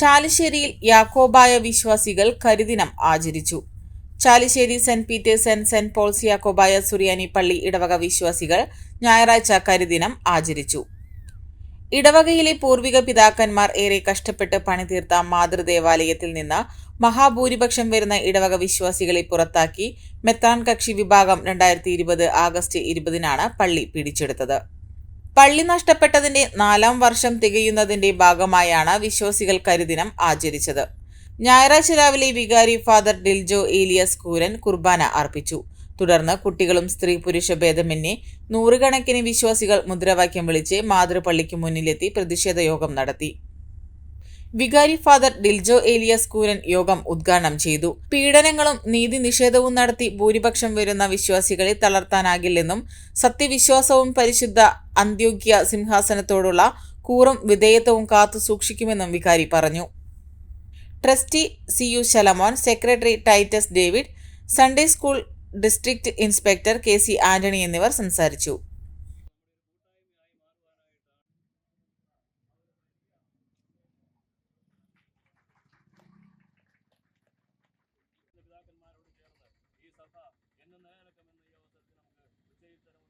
ചാലിശ്ശേരിയിൽ യാക്കോബായ വിശ്വാസികൾ കരിദിനം ആചരിച്ചു. Chalissery saint Peter's saint Paul's Yakobaya Suriyani പള്ളി ഇടവക വിശ്വാസികൾ ഞായറാഴ്ച കരിദിനം ആചരിച്ചു. ഇടവകയിലെ പൂർവിക പിതാക്കന്മാർ ഏറെ കഷ്ടപ്പെട്ട് പണിതീർത്ത മാതൃദേവാലയത്തിൽ നിന്ന് മഹാഭൂരിപക്ഷം വരുന്ന ഇടവക വിശ്വാസികളെ പുറത്താക്കി മെത്രാൻ കക്ഷി വിഭാഗം രണ്ടായിരത്തി ഇരുപത് ആഗസ്റ്റ് ഇരുപതിനാണ് പള്ളി പിടിച്ചെടുത്തത്. പള്ളി നഷ്ടപ്പെട്ടതിന്റെ നാലാം വർഷം തികയുന്നതിന്റെ ഭാഗമായാണ് വിശ്വാസികൾ കരിദിനം ആചരിച്ചത്. ഞായറാഴ്ച രാവിലെ വികാരി ഫാദർ ഡിൽജോ ഏലിയസ് കൂരൻ കുർബാന അർപ്പിച്ചു. തുടർന്ന് കുട്ടികളും സ്ത്രീ പുരുഷ ഭേദമന്യേ നൂറുകണക്കിന് വിശ്വാസികൾ മുദ്രാവാക്യം വിളിച്ച് മാതൃപള്ളിക്ക് മുന്നിലെത്തി പ്രതിഷേധ യോഗം നടത്തി. വികാരി ഫാദർ ഡിൽജോ ഏലിയസ് കൂരൻ യോഗം ഉദ്ഘാടനം ചെയ്തു. പീഡനങ്ങളും നീതി നിഷേധവും നടത്തി ഭൂരിപക്ഷം വരുന്ന വിശ്വാസികളെ തളർത്താനാകില്ലെന്നും സത്യവിശ്വാസവും പരിശുദ്ധ അന്ത്യോഗ്യ സിംഹാസനത്തോടുള്ള കൂറും വിധേയത്വവും കാത്തു സൂക്ഷിക്കുമെന്നും വികാരി പറഞ്ഞു. Trustee C U Shalamon secretary Titus David Sunday school district inspector K C Antony എന്നിവർ സംസാരിച്ചു. that I want